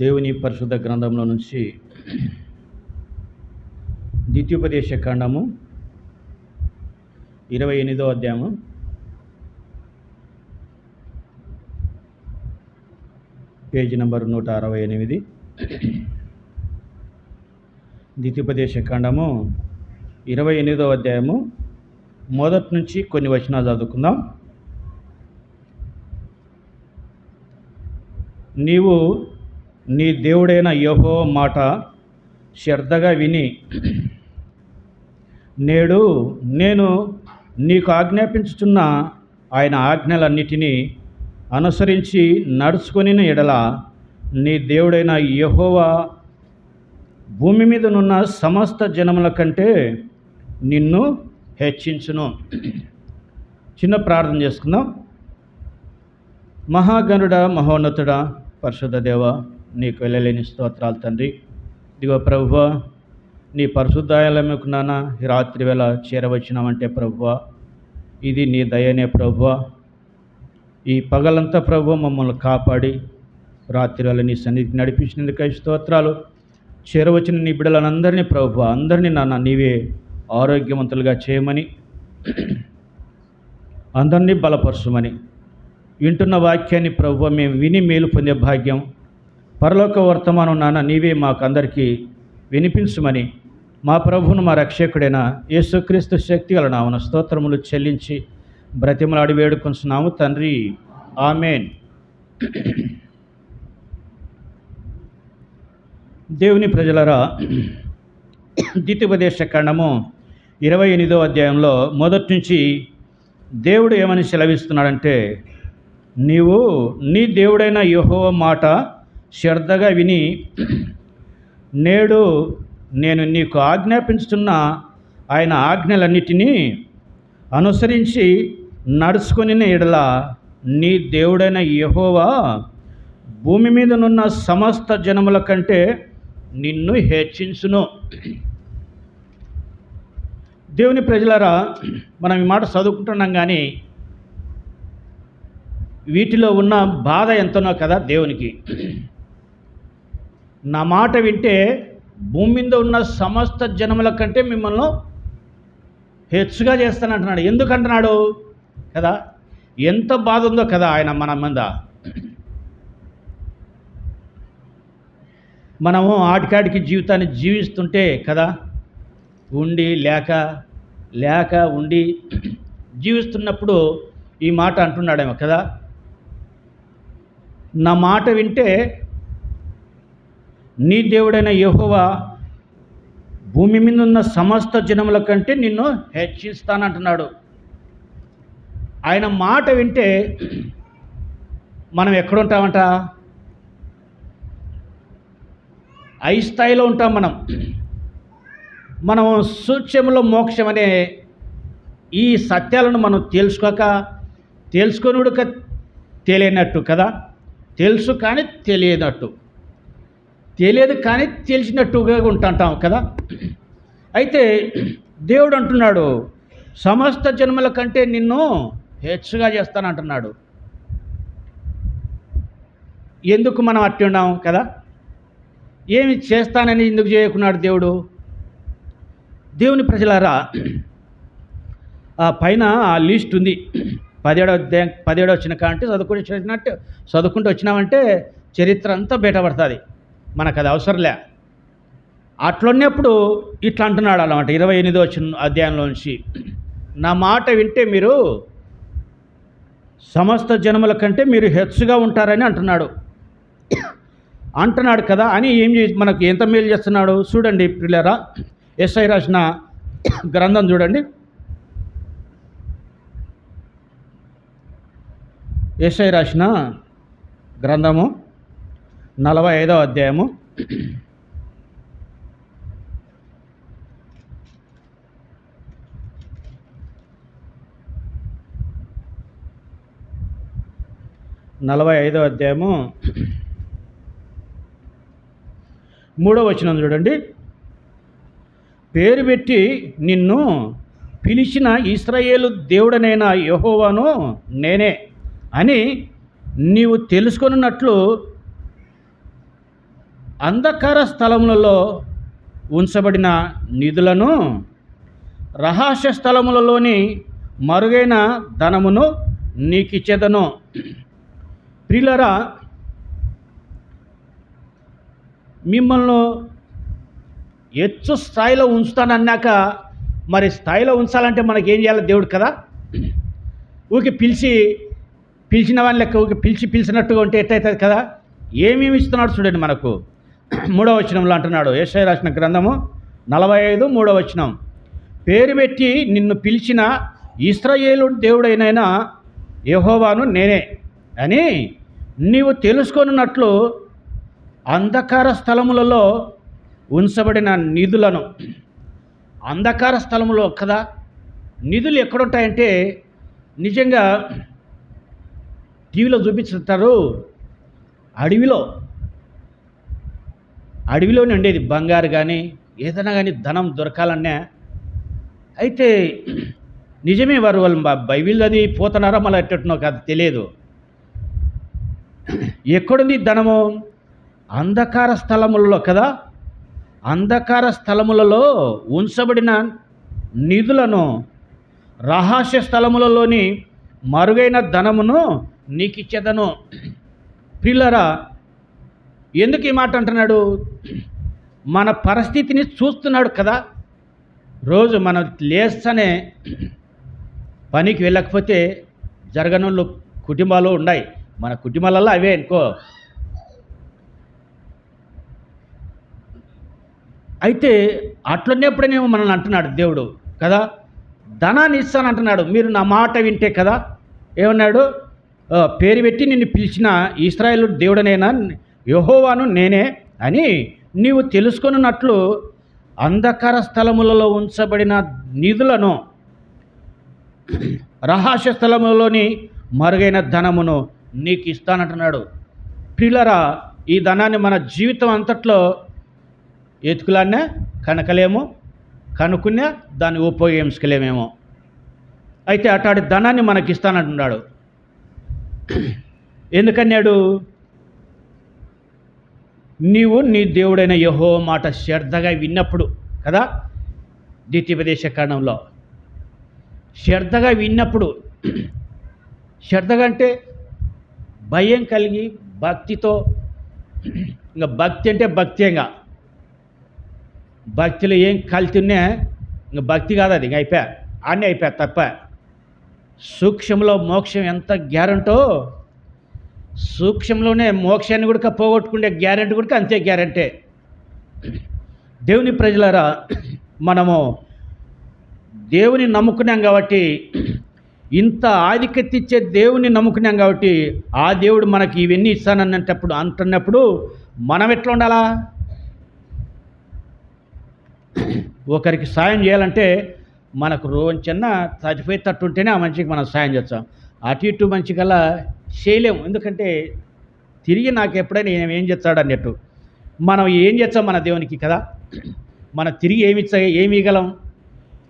దేవుని పరిశుద్ధ గ్రంథంలో నుంచి ద్వితీయోపదేశ ఖండము ఇరవై ఎనిమిదో అధ్యాయము. పేజీ నంబర్ నూట అరవై ఎనిమిది. ద్వితీయోపదేశ ఖండము ఇరవై ఎనిమిదో అధ్యాయము. మొదటి నుంచి కొన్ని వచనాలు చదువుకుందాం. నీవు నీ దేవుడైన యహో మాట శ్రద్ధగా విని. నేడు నేను నీకు ఆజ్ఞాపించుచున్న ఆయన ఆజ్ఞలన్నిటినీ అనుసరించి నడుచుకొని ఎడల నీ దేవుడైన యహోవా భూమి మీదనున్న సమస్త జనముల కంటే నిన్ను హెచ్చించును. చిన్న ప్రార్థన చేసుకుందాం. మహాగణుడ మహోన్నతుడ పరిశుద్ధ దేవ నీకు వెళ్ళలేని స్తోత్రాలు తండ్రి. ఇదిగో ప్రభువ నీ పరిశుద్ధాయాలకు నాన్న రాత్రి వేళ చేరవచ్చినామంటే ప్రభువ. ఇది నీ దయనే ప్రభువ. ఈ పగలంతా ప్రభు మమ్మల్ని కాపాడి రాత్రి వేళ నీ సన్నిధికి నడిపించినందుకై స్తోత్రాలు. చేరవచ్చిన నీ బిడ్డలందరినీ ప్రభు అందరినీ నాన్న నీవే ఆరోగ్యవంతులుగా చేయమని అందరినీ బలపరచమని. వింటున్న వాక్యాన్ని ప్రభు మేము విని మేలు పొందే భాగ్యం పరలోక వర్తమానం నాన్న నీవే మాకు అందరికీ మా ప్రభువును మా రక్షకుడైన యేసుక్రీస్తు శక్తి గల నామన స్తోత్రములు చెల్లించి బ్రతిమలాడి వేడుకొంచున్నాము తండ్రి. ఆమెన్. దేవుని ప్రజలరా ద్వితీయోపదేశ ఖండము ఇరవై ఎనిమిదో అధ్యాయంలో మొదటి నుంచి దేవుడు ఏమని సెలవిస్తున్నాడంటే నీవు నీ దేవుడైన యెహోవా మాట శ్రద్ధగా విని నేడు నేను నీకు ఆజ్ఞాపించుతున్న ఆయన ఆజ్ఞలన్నిటినీ అనుసరించి నడుచుకుని ఎడల నీ దేవుడైన యహోవా భూమి మీదనున్న సమస్త జనముల కంటే నిన్ను హెచ్చించును. దేవుని ప్రజలారా మనం ఈ మాట చదువుకుంటున్నాం కానీ వీటిలో ఉన్న బాధ ఎంతనో కదా దేవునికి. నా మాట వింటే భూమి మీద ఉన్న సమస్త జనముల కంటే మిమ్మల్ని హెచ్చుగా చేస్తానంటున్నాడు. ఎందుకంటున్నాడు? కదా ఎంత బాధ ఉందో కదా ఆయన మన మీద. మనము ఆటికాటికి జీవితాన్ని జీవిస్తుంటే కదా ఉండి లేక లేక ఉండి జీవిస్తున్నప్పుడు ఈ మాట అంటున్నాడేమో కదా. నా మాట వింటే నీ దేవుడైన యహోవా భూమి మీద ఉన్న సమస్త జనముల కంటే నిన్ను హెచ్చిస్తానంటున్నాడు. ఆయన మాట వింటే మనం ఎక్కడుంటామంట ఐ స్థాయిలో ఉంటాం మనం. మనం సూక్ష్మంలో మోక్షం అనే ఈ సత్యాలను మనం తెలుసుకోక తెలుసుకొనుడుక తెలియనట్టు కదా? తెలుసు కానీ తెలియనట్టు. తెలియదు కానీ తెలిసినట్టుగా ఉంటుంటాం కదా. అయితే దేవుడు అంటున్నాడు సమస్త జన్మల కంటే నిన్ను హెచ్చుగా చేస్తానంటున్నాడు ఎందుకు మనం అట్టి ఉన్నాం కదా? ఏమి చేస్తానని ఎందుకు చేయకున్నాడు దేవుడు? దేవుని ప్రజలారా ఆ పైన ఆ లిస్ట్ ఉంది. పదిహేడో అధ్యాయం పదిహేడో వచ్చిన కాంటే చదువుకుని చదివినట్టు చదువుకుంటూ వచ్చినామంటే చరిత్ర అంతా బయటపడుతుంది. మనకు అది అవసరంలే. అట్లున్నప్పుడు ఇట్లా అంటున్నాడు అనమాట ఇరవై ఎనిమిదో వచ్చిన అధ్యాయంలో నుంచి నా మాట వింటే మీరు సమస్త జనముల కంటే మీరు హెచ్చుగా ఉంటారని అంటున్నాడు. అంటున్నాడు కదా అని ఏం మనకు ఎంత మేలు చేస్తున్నాడు? చూడండి పిల్లరా ఎస్ఐ రాసిన గ్రంథం చూడండి. ఎస్ఐ రాసిన గ్రంథము. నలభై ఐదో అధ్యాయము. నలభై ఐదో అధ్యాయము. మూడో వచనం చూడండి. పేరు పెట్టి నిన్ను పిలిచిన ఇస్రాయేలు దేవుడనైన యహోవాను నేనే అని నీవు తెలుసుకొనున్నట్లు అంధకార స్థలములలో ఉంచబడిన నిధులను రహస్య స్థలములలోని మరుగైన ధనమును నీకిచ్చేదను. ప్రిలరా మిమ్మల్ని ఎచ్చు స్థాయిలో ఉంచుతానన్నాక మరి స్థాయిలో ఉంచాలంటే మనకి ఏం చేయాలి దేవుడు కదా? ఊకి పిలిచి పిలిచిన వాళ్ళ లెక్క ఊకి పిలిచి పిలిచినట్టుగా ఉంటే ఎట్టయితుంది కదా? ఏమేమి ఇస్తున్నాడు చూడండి మనకు. మూడవ వచనంలో అంటున్నాడు. ఏషయ రాసిన గ్రంథము నలభై ఐదు మూడవ వచనం. పేరు పెట్టి నిన్ను పిలిచిన ఇస్రాయేలు దేవుడైనైనా యహోవాను నేనే అని నీవు తెలుసుకొనున్నట్లు అంధకార స్థలములలో ఉంచబడిన నిధులను. అంధకార స్థలములో కదా నిధులు ఎక్కడుంటాయంటే నిజంగా టీవీలో చూపిస్తుంటారు అడవిలో అడవిలోనే ఉండేది బంగారు కానీ ఏదైనా కానీ ధనం దొరకాలన్నా. అయితే నిజమే వారు వాళ్ళు బైబిల్ అది పోతున్నారా మళ్ళీ ఎట్టనో కాదు తెలియదు. ఎక్కడుంది ధనము? అంధకార స్థలములలో కదా. అంధకార స్థలములలో ఉంచబడిన నిధులను రహస్య స్థలములలోని మరుగైన ధనమును నీకు ఇచ్చేదను పిల్లరా ఎందుకు ఈ మాట అంటున్నాడు? మన పరిస్థితిని చూస్తున్నాడు కదా. రోజు మనం లేస్తనే పనికి వెళ్ళకపోతే జరగనుళ్ళు కుటుంబాలు ఉన్నాయి. మన కుటుంబాలలో అవే అనుకో. అయితే అట్లున్నప్పుడేనేమో మనల్ని అంటున్నాడు దేవుడు కదా. ధనాన్ని ఇస్తాను అంటున్నాడు. మీరు నా మాట వింటే కదా. ఏమన్నాడు? పేరు పెట్టి నిన్ను పిలిచిన ఇస్రాయేల్ దేవుడనేనా యహోవాను నేనే అని నీవు తెలుసుకున్నట్లు అంధకార స్థలములలో ఉంచబడిన నిధులను రహస్య స్థలములోని మరుగైన ధనమును నీకు ఇస్తానంటున్నాడు. పిల్లరా ఈ ధనాన్ని మన జీవితం అంతట్లో ఎతుకులాన్నే కనకలేము కనుక్కునే దాన్ని ఉపయోగించుకోలేమేమో అయితే అటాడి ధనాన్ని మనకి ఇస్తానంటున్నాడు ఎందుకన్నాడు? నీవు నీ దేవుడైన యహో మాట శ్రద్ధగా విన్నప్పుడు కదా? ద్వితీయపదేశ కాండంలో. శ్రద్ధగా విన్నప్పుడు శ్రద్ధగా అంటే భయం కలిగి భక్తితో ఇంకా భక్తి అంటే భక్తిగా ఇంకా. భక్తిలో ఏం కల్తీనే ఇంకా భక్తి కాదు అది ఇంక అయిపోయా. అన్నీ అయిపోయా తప్ప. సూక్ష్మంలో మోక్షం ఎంత గ్యారంటో సూక్ష్మంలోనే మోక్షాన్ని కూడా పోగొట్టుకునే గ్యారెంటీ కూడా అంతే గ్యారెంటీ. దేవుని ప్రజలారా మనము దేవుని నమ్ముకున్నాం కాబట్టి ఇంత ఆధిక్యత ఇచ్చే దేవుని నమ్ముకున్నాం కాబట్టి ఆ దేవుడు మనకి ఇవన్నీ ఇస్తానన్నప్పుడు అంటున్నప్పుడు మనం ఎట్లా ఉండాలా? ఒకరికి సాయం చేయాలంటే మనకు రోజన్న చచ్చిపోయేటట్టు ఉంటేనే ఆ మనిషికి మనం సాయం చేస్తాం. అటు ఇటు మంచి కల్లా చేయలేము. ఎందుకంటే తిరిగి నాకు ఎప్పుడైనా నేను ఏం చేస్తాడు అన్నట్టు. మనం ఏం చేస్తాం మన దేవునికి కదా? మన తిరిగి ఏమి ఇచ్చా ఏమి ఇవ్వగలం?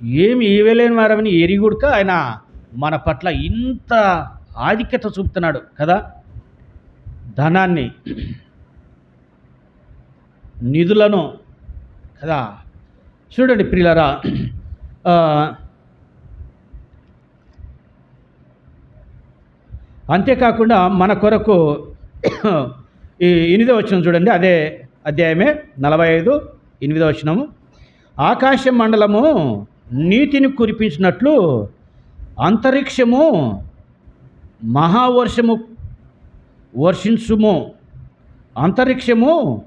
ఏమి ఇవ్వలేని వారమని ఎరిగుడుక ఆయన మన పట్ల ఇంత ఆధిక్యత చూపుతున్నాడు కదా? ధనాన్ని నిధులను కదా? చూడండి ప్రియులరా అంతేకాకుండా మన కొరకు ఈ ఎనిమిదో వచనం చూడండి అదే అధ్యాయమే నలభై ఐదు ఎనిమిదో వచనము. ఆకాశ మండలము నీటిని కురిపించినట్లు అంతరిక్షము మహావర్షము వర్షించుము. అంతరిక్షము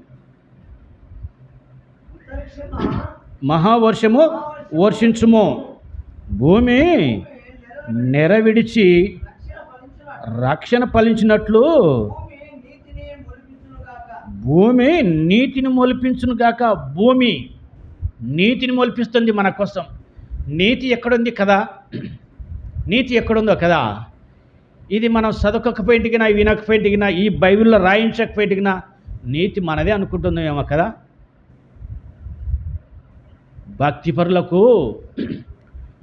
మహావర్షము వర్షించుము. భూమి నెరవిడిచి రక్షణ ఫలించినట్లు భూమి నీటిని మొలిపించునుగాక భూమి నీతిని మొలిపిస్తుంది మన కోసం. నీతి ఎక్కడుంది కదా? నీతి ఎక్కడుందో కదా? ఇది మనం చదవకపోయింటికినా వినకపోయింటికినా ఈ బైబిల్లో రాయించకపోయింటికినా నీతి మనదే అనుకుంటుందేమో కదా? భక్తిపరులకు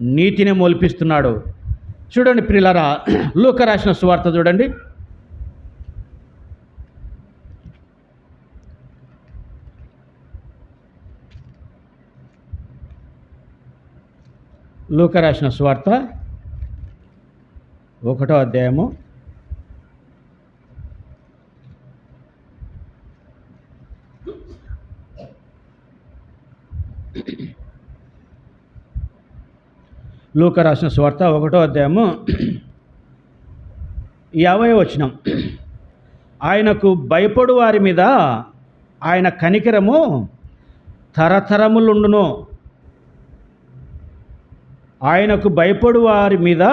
నీతిని మొలిపిస్తున్నాడు. చూడండి ప్రిలరా లూక రాసిన సువార్త చూడండి. లూక రాసిన సువార్త ఒకటో అధ్యాయము. లూక రాసిన స్వార్త ఒకటో అధ్యాయము యాభై వచనం. ఆయనకు భయపడు వారి మీద ఆయన కనికరము తరతరములుండును. ఆయనకు భయపడు వారి మీద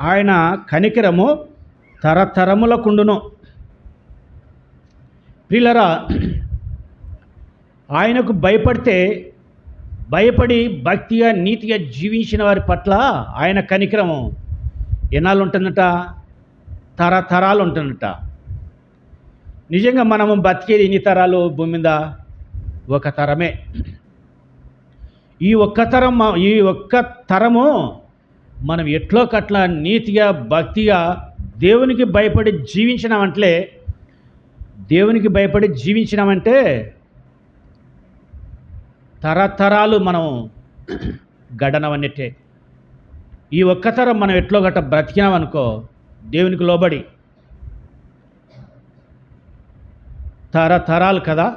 ఆయన కనికరము తరతరములకుండును. ప్రిలరా ఆయనకు భయపడితే భయపడి భక్తిగా నీతిగా జీవించిన వారి పట్ల ఆయన కనికరము ఎన్నాళ్ళు ఉంటుందట తరతరాలు ఉంటుందట నిజంగా మనము బతికేది ఎన్ని తరాలు? భూమి మీద ఒక తరమే. ఈ ఒక్క తరం ఈ ఒక్క తరము మనం ఎట్లో కట్ల నీతిగా భక్తిగా దేవునికి భయపడి జీవించినామంటే దేవునికి భయపడి జీవించినామంటే తరతరాలు మనం గడనవన్నట్టే. ఈ ఒక్క తరం మనం ఎట్లో గట్ట బ్రతికినామనుకో దేవునికి లోబడి తరతరాలు కదా?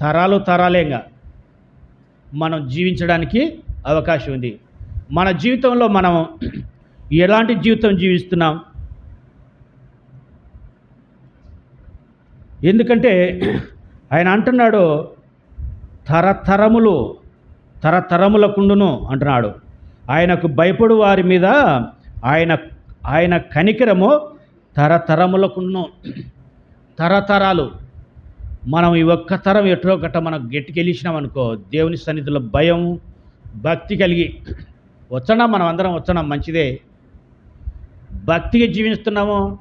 తరాలు తరాలేగా మనం జీవించడానికి అవకాశం ఉంది. మన జీవితంలో మనం ఎలాంటి జీవితం జీవిస్తున్నాం? ఎందుకంటే ఆయన అంటున్నాడు తరతరములు తరతరములకుండును అంటున్నాడు. ఆయనకు భయపడు వారి మీద ఆయన ఆయన కనికరము తరతరములకుండును. తరతరాలు మనం ఈ ఒక్క తరం ఎటో గట్ట మనం గట్టికెళ్ళిసినాం అనుకో దేవుని సన్నిధిలో భయం భక్తి కలిగి వచ్చడం మనం అందరం వచ్చడం మంచిదే. భక్తిగా జీవిస్తున్నాము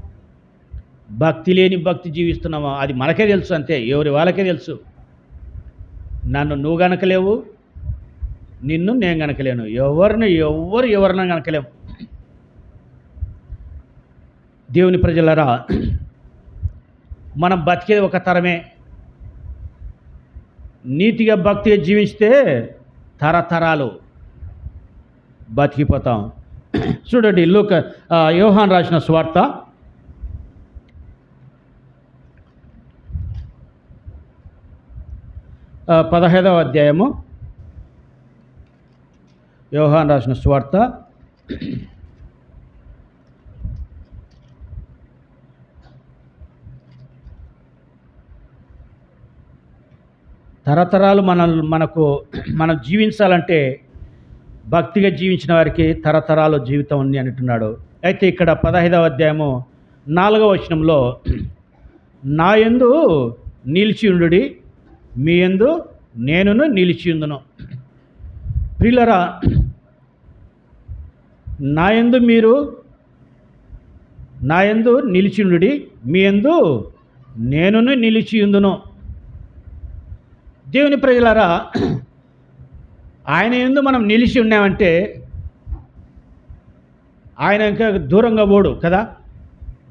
భక్తి లేని భక్తి జీవిస్తున్నాము అది మనకే తెలుసు అంతే ఎవరి వాళ్ళకే తెలుసు. నన్ను నువ్వు గనకలేవు నిన్ను నేను గనకలేను ఎవరిని ఎవరు ఎవరిని గనకలేము దేవుని ప్రజలరా మనం బతికేది ఒక తరమే. నీతిగా భక్తిగా జీవిస్తే తరతరాలు బతికిపోతాం. చూడండి లోక యోహాన్ రాసిన స్వార్థ ఆ, పదహైదవ అధ్యాయము. యోహాన్ రాసిన స్వార్త. తరతరాలు మన మనకు మనం జీవించాలంటే భక్తిగా జీవించిన వారికి తరతరాలు జీవితం ఉంది అంటున్నాడు. అయితే ఇక్కడ పదహైదవ అధ్యాయము నాలుగవ వచనంలో నా యందు నిలిచి ఉండుడి మీ యందు నేనును నిలిచి ఉందును ప్రియులరా నా యందు మీరు నా యందు నిలిచి మీ యందు నేనును నిలిచి ఉందును దేవుని ప్రజలారా ఆయన ఎందు మనం నిలిచి ఉన్నామంటే ఆయన ఇంకా దూరంగా పోడు కదా.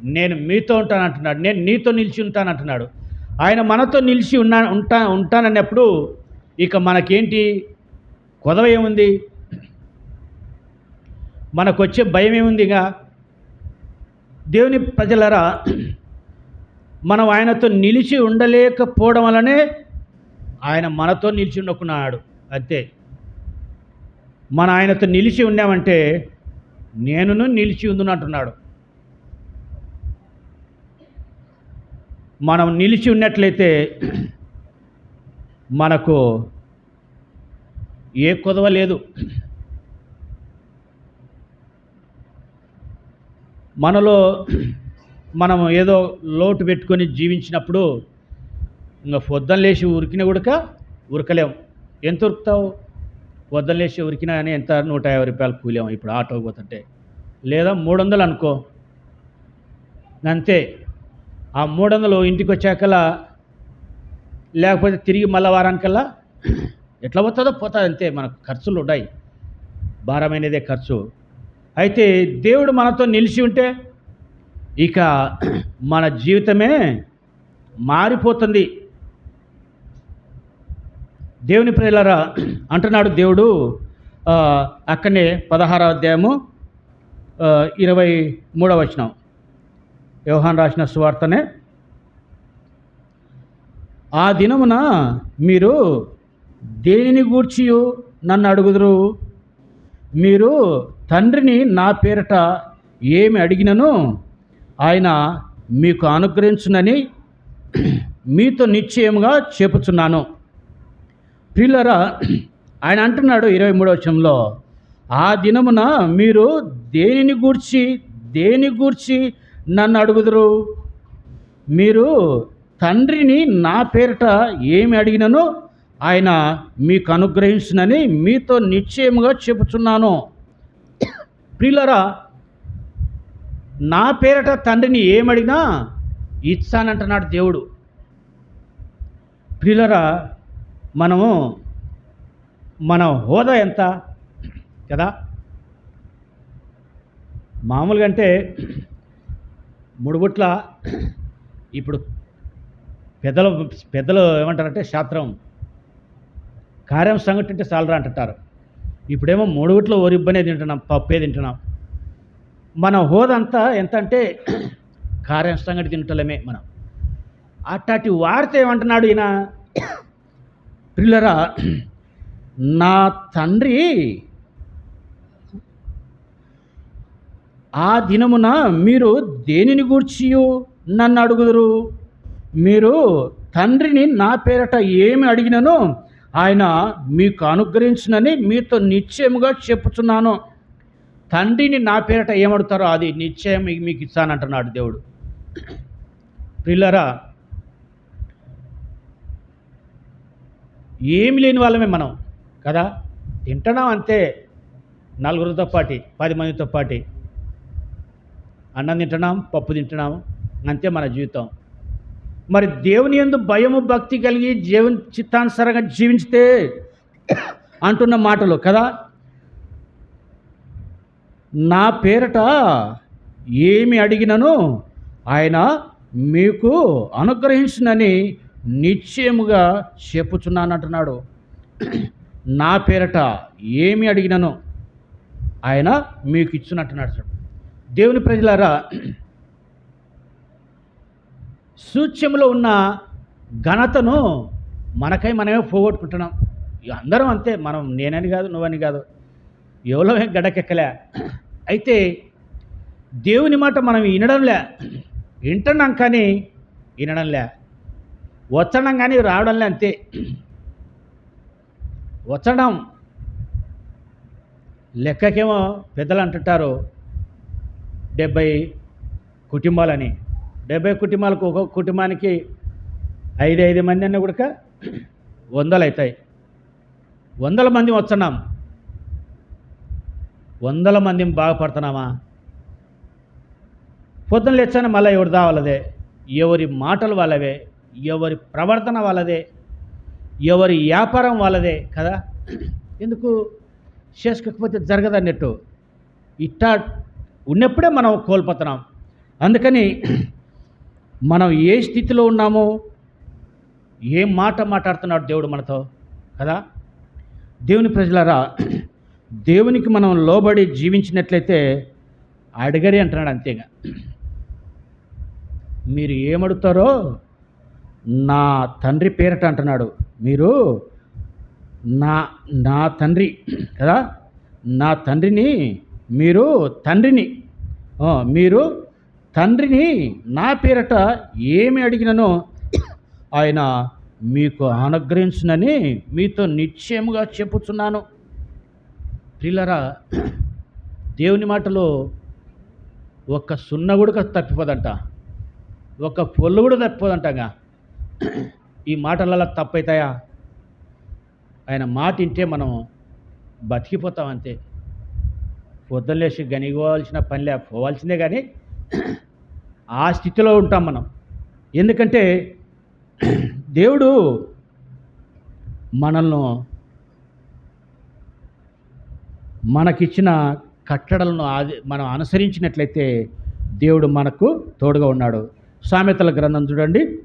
నేను మీతో ఉంటాను అంటున్నాడు నేను నీతో నిలిచి ఉంటాను అంటున్నాడు ఆయన మనతో నిలిచి ఉన్నా ఉంటా ఉంటానన్నప్పుడు ఇక మనకేంటి? కొదవ ఏముంది? మనకు వచ్చే భయం ఏముంది ఇక? దేవుని ప్రజలరా మనం ఆయనతో నిలిచి ఉండలేకపోవడం వల్లనే ఆయన మనతో నిలిచి ఉండకున్నాడు. అంతే. మన ఆయనతో నిలిచి ఉన్నామంటే నేనును నిలిచి ఉందునంటున్నాడు మనం నిలిచి ఉన్నట్లయితే మనకు ఏ కొదవ లేదు. మనలో మనం ఏదో లోటు పెట్టుకొని జీవించినప్పుడు ఇంకా పొద్దున లేచి ఉరికిన ఉడక ఉరకలేము ఎంత ఉరుకుతావు? పొద్దున లేచి ఉరికినా కానీ ఎంత? నూట యాభై రూపాయలు కూలేము ఇప్పుడు ఆటోకి పోతుంటే. లేదా మూడు వందలు అనుకో. అంతే. ఆ మూడు వందలు ఇంటికి వచ్చాకలా లేకపోతే తిరిగి మళ్ళా వారానికల్లా ఎట్లా పోతుందో పోతుంది అంతే మనకు ఖర్చులు ఉన్నాయి భారమైనదే ఖర్చు. అయితే దేవుడు మనతో నిలిచి ఉంటే ఇక మన జీవితమే మారిపోతుంది. దేవుని ప్రియులరా అంటున్నాడు దేవుడు అక్కడనే పదహారవ అధ్యాయము ఇరవై మూడవ వచనం. యోహాన్ రాసిన సువార్తనే. ఆ దినమున మీరు దేనిని గూర్చి నన్ను అడుగుదురు? మీరు తండ్రిని నా పేరిట ఏమి అడిగినను? ఆయన మీకు అనుగ్రహించునని మీతో నిశ్చయముగా చెప్పుచున్నాను. ప్రిల్లరా ఆయన అంటున్నాడు ఇరవై మూడవ వచనంలో ఆ దినమున మీరు దేనిని గూర్చి దేని గూర్చి నన్ను అడుగుదురు? మీరు తండ్రిని నా పేరిట ఏమి అడిగినను? ఆయన మీకు అనుగ్రహించునని మీతో నిశ్చయముగా చెబుతున్నాను ప్రియులరా నా పేరట తండ్రిని ఏమడిగినా ఇచ్చానంటున్నాడు దేవుడు. ప్రియులరా మనము మన హోదా ఎంత? కదా? మామూలుగా అంటే ముడుగుట్ల ఇప్పుడు పెద్దలు పెద్దలు ఏమంటారంటే శాస్త్రం. కార్యం సంగటి అంటే సాలరా అంటుంటారు. ఇప్పుడేమో మూడుగుట్లో ఓరిబ్బనే తింటున్నాం పప్పే తింటున్నాం. మన హోదంతా ఎంత అంటే కార్యం సంగటి తింటలేమే మనం. అట్లాంటి వార్త ఏమంటున్నాడు ఈయన? పిల్లరా నా తండ్రి ఆ దినమున మీరు దేనిని గూర్చియు? నన్ను అడుగుదురు. మీరు తండ్రిని నా పేరట ఏమి అడిగినను ఆయన మీకు అనుగ్రహించునని మీతో నిశ్చయముగా చెప్పుచున్నాను. తండ్రిని నా పేరట ఏమడుతారో అది నిశ్చయం మీకు ఇస్తానంటున్నాడు దేవుడు. పిల్లరా ఏమి లేని వాళ్ళమే మనం కదా? తింటున్నాం అంతే నలుగురితో పాటి పది మందితో పాటి. అన్నం తింటున్నాం పప్పు తింటున్నాం అంతే మన జీవితం. మరి దేవుని ఎందు భయము భక్తి కలిగి జీవన చిత్తానుసారంగా జీవించితే అంటున్న మాటలు కదా? నా పేరట ఏమి అడిగినను ఆయన మీకు అనుగ్రహించునని నిశ్చయముగా చెప్పుచున్నాను అంటున్నాడు నా పేరట ఏమి అడిగినను ఆయన మీకు ఇచ్చినట్టున్నాడు. దేవుని ప్రజలారా సూచ్యంలో ఉన్న ఘనతను మనకై మనమే పోగొట్టుకుంటున్నాం. ఇక అందరం అంతే మనం నేనని కాదు నువ్వని కాదు. ఎవరో గడకెక్కలే. అయితే దేవుని మాట మనం వినడంలే వింటున్నాం కానీ వినడంలే. వచ్చడం కానీ రావడంలే అంతే. వచ్చడం లెక్కకేమో పెద్దలు అంటుంటారు డెబ్బై కుటుంబాలని డెబ్బై కుటుంబాలకు ఒక్కొక్క కుటుంబానికి ఐదు ఐదు మంది అన్న కూడా వందలు అవుతాయి. వందల మంది వస్తున్నాం. వందల మందిని బాగుపడుతున్నామా? పొద్దున లేచాను మళ్ళీ ఎవరు దావాలదే ఎవరి మాటలు వాళ్ళవే ఎవరి ప్రవర్తన వాళ్ళదే ఎవరి వ్యాపారం వాళ్ళదే కదా? ఎందుకు? చేసుకోకపోతే జరగదన్నట్టు. ఇట్టా ఉన్నప్పుడే మనం కోల్పోతున్నాం. అందుకని మనం ఏ స్థితిలో ఉన్నామో ఏ మాట మాట్లాడుతున్నాడు దేవుడు మనతో కదా? దేవుని ప్రజలారా దేవునికి మనం లోబడి జీవించినట్లయితే అడగరి అంటున్నాడు అంతేగా. మీరు ఏమడుగుతారో నా తండ్రి పేరట అంటున్నాడు. మీరు నా నా తండ్రి కదా? నా తండ్రిని మీరు తండ్రిని మీరు తండ్రిని నా పేరట ఏమి అడిగిననో ఆయన మీకు అనుగ్రహించునని మీతో నిశ్చయముగా చెప్పుచున్నాను. ప్రిల్లరా దేవుని మాటలో ఒక సున్న కూడా తప్పిపోదంట ఒక పొల్లు కూడా తప్పిపోదంటగా. ఈ మాటలలో తప్పైతాయా? ఆయన మాట వింటే మనం బతికిపోతాం అంతే. పొద్దులేసి గనిగోవాల్సిన పనిలే పోవాల్సిందే కానీ ఆ స్థితిలో ఉంటాం మనం. ఎందుకంటే దేవుడు మనల్ని మనకిచ్చిన కట్టడలను ఆది మనం అనుసరించినట్లయితే దేవుడు మనకు తోడుగా ఉన్నాడు. సామెతల గ్రంథం చూడండి.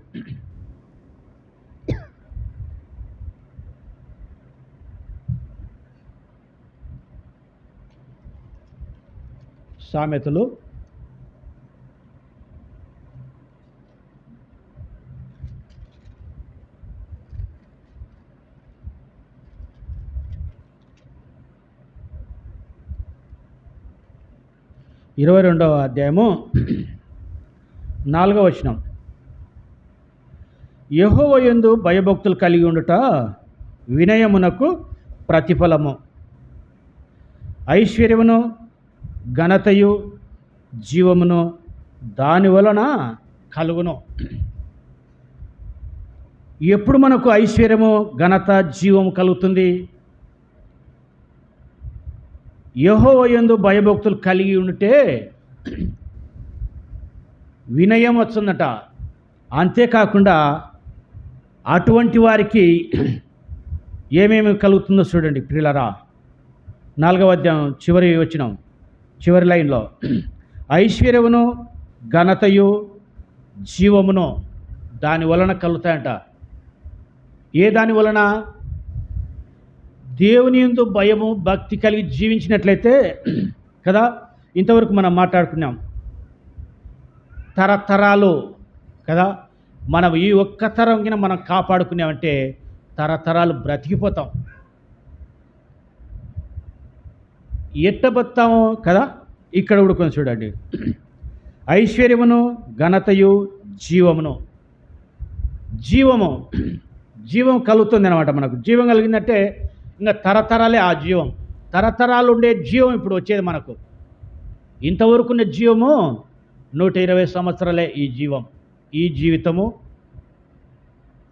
సామెతలు. ఇరవై రెండవ అధ్యాయము నాలుగవ వచనం. యహోవయందు భయభక్తులు కలిగి ఉండుట వినయమునకు ప్రతిఫలము. ఐశ్వర్యమును ఘనతయు జీవమును దాని వలన కలుగును. ఎప్పుడు మనకు ఐశ్వర్యము ఘనత జీవము కలుగుతుంది? యహోవయందు భయభక్తులు కలిగి ఉంటే వినయం వస్తుందట. అంతేకాకుండా అటువంటి వారికి ఏమేమి కలుగుతుందో చూడండి ప్రియులరా. నాలుగవ అధ్యాయం చివరి వచ్చినాం చివరి లైన్లో ఐశ్వర్యమును ఘనతయు జీవమును దాని వలన కలుగుతాయంట. ఏ దాని వలన? దేవుని ఎందు భయము భక్తి కలిగి జీవించినట్లయితే కదా ఇంతవరకు మనం మాట్లాడుకున్నాం. తరతరాలు కదా మనం ఈ ఒక్క తరం కింద మనం కాపాడుకున్నామంటే తరతరాలు బ్రతికిపోతాం. ఎట్టబత్తాము కదా ఇక్కడ కూడా కొంచెం చూడండి. ఐశ్వర్యమును ఘనతయు జీవమును. జీవము జీవం కలుగుతుంది అనమాట మనకు. జీవం కలిగిందంటే ఇంకా తరతరాలే ఆ జీవం. తరతరాలు ఉండే జీవం ఇప్పుడు వచ్చేది మనకు. ఇంతవరకున్న జీవము నూట ఇరవై సంవత్సరాలే ఈ జీవం ఈ జీవితము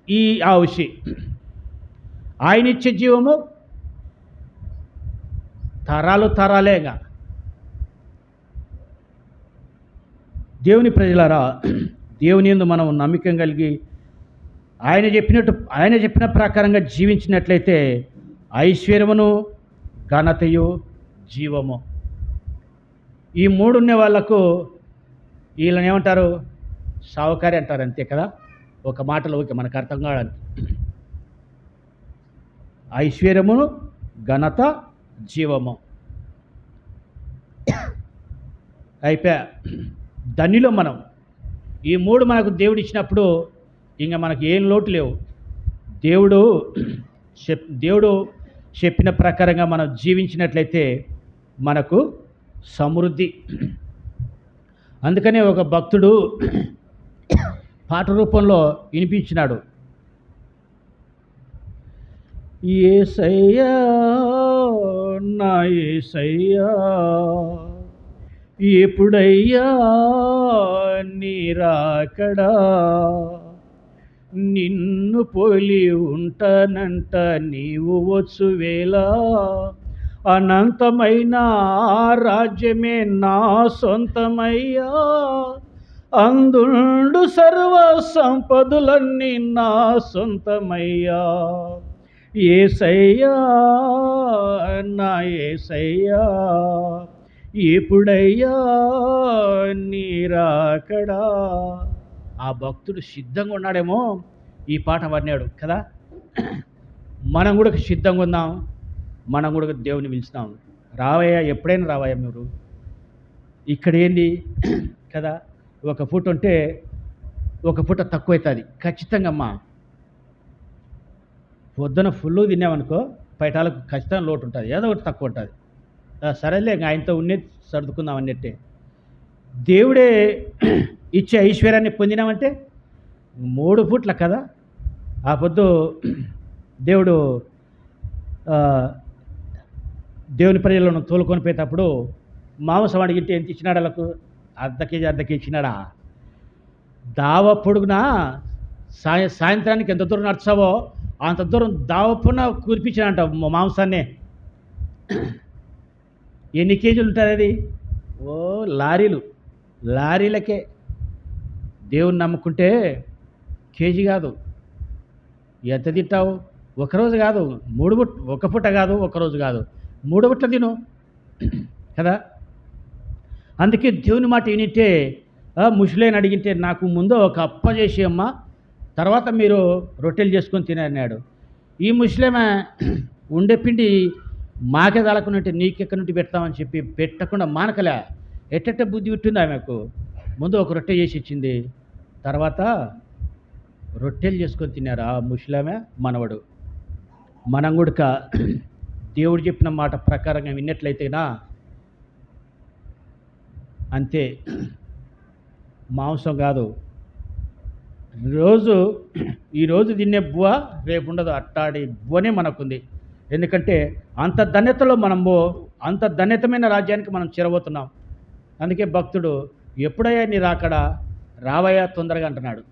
ఈ ఆవుషి ఆయన ఇచ్చే జీవము తరాలు తరాలేగా. దేవుని ప్రజలారా దేవుని ఎందు మనం నమ్మకం కలిగి ఆయన చెప్పినట్టు ఆయన చెప్పిన ప్రకారంగా జీవించినట్లయితే ఐశ్వర్యమును ఘనతయు జీవము. ఈ మూడున్న వాళ్ళకు వాళ్ళకు వీళ్ళని ఏమంటారు? సావుకారి అంటారు అంతే కదా? ఒక మాటలో ఓకే మనకు అర్థం కావడానికి. ఐశ్వర్యమును ఘనత జీవము. అయిపోయా దానిలో మనం ఈ మూడు మనకు దేవుడు ఇచ్చినప్పుడు ఇంకా మనకి ఏం లోటు లేవు. దేవుడు చెప్ దేవుడు చెప్పిన ప్రకారంగా మనం జీవించినట్లయితే మనకు సమృద్ధి. అందుకనే ఒక భక్తుడు పాట రూపంలో వినిపించినాడు. ఏసయ్యా ఉన్నాయి సయ్యా. ఎప్పుడయ్యా నీరాకడా నిన్ను పోలి ఉంటానంట నీవు వచ్చు వేళ అనంతమైన రాజ్యమే నా సొంతమయ్యా. అందుండు సర్వ సంపదులన్నీ నా సొంతమయ్యా. ఏసయ్యా నా ఏసయ్యా ఎప్పుడయ్యా నీరాకడా? ఆ భక్తుడు సిద్ధంగా ఉన్నాడేమో ఈ పాట పడినాడు కదా. మనం కూడా సిద్ధంగా ఉందాం మనం కూడా దేవుని పిలిచినాం రావయ్యా ఎప్పుడైనా రావయ్యా మీరు? ఇక్కడ ఏంది? కదా ఒక ఫుట్ ఉంటే ఒక పూట తక్కువ అవుతుంది ఖచ్చితంగా అమ్మా. పొద్దున ఫుల్ తిన్నామనుకో పైటాలకు ఖచ్చితంగా లోటు ఉంటుంది. ఏదో ఒకటి తక్కువ ఉంటుంది. సరేలే ఇంకా ఆయనతో ఉండి సర్దుకుందాం అన్నట్టే. దేవుడే ఇచ్చే ఐశ్వర్యాన్ని పొందినామంటే మూడు పూట్ల కదా? ఆ పొద్దు దేవుడు దేవుని ప్రజలను తోలుకొని పోయేటప్పుడు మాంసం అడిగితే ఎంత ఇచ్చినాడు వాళ్ళకు? అర్ధ కేజీ అర్ధ కేజీ ఇచ్చినాడా? దావ పొడుగునా సాయ సాయంత్రానికి ఎంత దూరం నడిచావో అంత దూరం దావపున కూర్పించాడంట మాంసాన్నే. ఎన్ని కేజీలు ఉంటుంది అది? ఓ లారీలు. లారీలకే. దేవుని నమ్ముకుంటే కేజీ కాదు. ఎంత తింటావు? ఒకరోజు కాదు. మూడు బుట్ ఒక పూట కాదు ఒకరోజు కాదు. మూడు పుట్ల తిను. కదా? అందుకే దేవుని మాట వినింటే ముషులేని అడిగితే నాకు ముందు ఒక అప్ప చేసి అమ్మ తర్వాత మీరు రొట్టెలు చేసుకొని తినన్నాడు. ఈ ముస్లిమే ఉండే పిండి మాకే తలకున్నట్టు నీకెక్కడి నుండి పెడతామని చెప్పి పెట్టకుండా మానకలే. ఎట్టెట్ట బుద్ధి పుట్టింది ఆమెకు? ముందు ఒక రొట్టె చేసి ఇచ్చింది. తర్వాత రొట్టెలు చేసుకొని తిన్నారు ఆ ముస్లిమే మనవడు. మనం కూడా దేవుడు చెప్పిన మాట ప్రకారంగా విన్నట్లయితేనా అంతే. మాంసం కాదు. రోజు ఈరోజు తినే బువ రేపు ఉండదు అట్టాడి బువనే మనకుంది. ఎందుకంటే అంత ధన్యతలో మనము అంత ధన్యతమైన రాజ్యానికి మనం చేరబోతున్నాం. అందుకే భక్తుడు ఎప్పుడయ్యా నీ రాకడ? రావయ్యా తొందరగా అంటున్నాడు.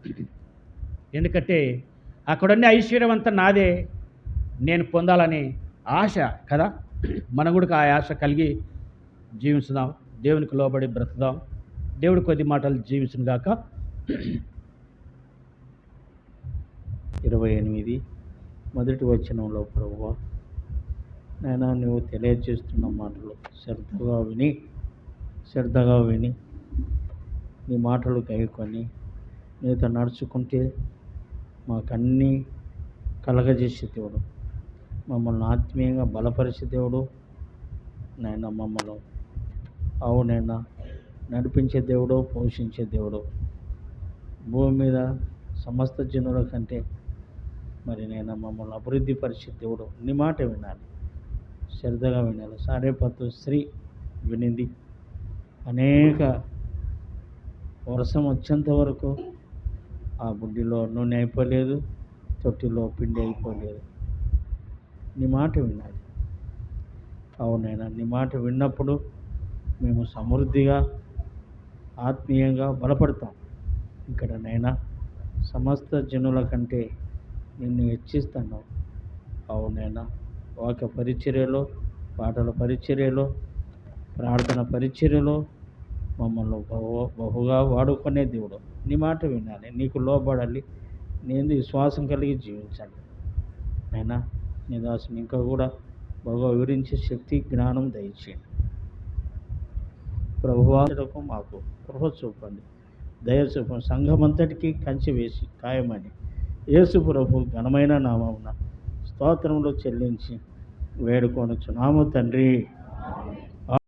ఎందుకంటే అక్కడున్న ఐశ్వర్యం అంతా నాదే. నేను పొందాలని ఆశ కదా? మనం కూడా ఆ ఆశ కలిగి జీవించుదాం దేవునికి లోబడి బ్రతుకుదాం. దేవుడి కొద్ది మాటలు జీవించిన గాక ఇరవై ఎనిమిది. మొదటి వచనంలో ప్రభువ నాయన నువ్వు తెలియజేస్తున్న మాటలు శ్రద్ధగా విని శ్రద్ధగా విని నీ మాటలు గైకొని నీతో నడుచుకుంటే మాకన్నీ కలగజేసే దేవుడు. మమ్మల్ని ఆత్మీయంగా బలపరిచే దేవుడు నాయన మమ్మల్ని అవునైనా నడిపించే దేవుడు పోషించే దేవుడు. భూమి మీద సమస్త జనుల కంటే మరి నేను మమ్మల్ని అభివృద్ధి పరిచే దేవుడు. నీ మాట వినాలి. శ్రద్ధగా వినాలి. సారేపత్తు స్త్రీ వినింది. అనేక వర్షం వచ్చేంత వరకు ఆ బుడ్డిలో నూనె అయిపోలేదు తొట్టిలో పిండి అయిపోలేదు. నీ మాట వినాలి. అవునైనా నీ మాట విన్నప్పుడు మేము సమృద్ధిగా ఆత్మీయంగా బలపడతాం. ఇక్కడ నైనా సమస్త జనుల కంటే నిన్ను హెచ్చిస్తాను అవునైనా వాక్య పరిచర్యలో పాటల పరిచర్యలో ప్రార్థన పరిచర్యలో మమ్మల్ని బహు బహుగా వాడుకునే దేవుడు. నీ మాట వినాలి నీకు లోబడాలి నేను విశ్వాసం కలిగి జీవించాలి. అయినా నీ దాసుని ఇంకా కూడా బాగా వివరించే శక్తి జ్ఞానం దయచేయండి. ప్రభువాదులకు మాకు కృహ చూపండి. దయ చూపండి. సంఘం అంతటికీ కంచి వేసి ఖాయమని యేసు ప్రభు ఘనమైన నామమున స్తోత్రంలో చెల్లించి వేడుకొనుచు నాము తండ్రి.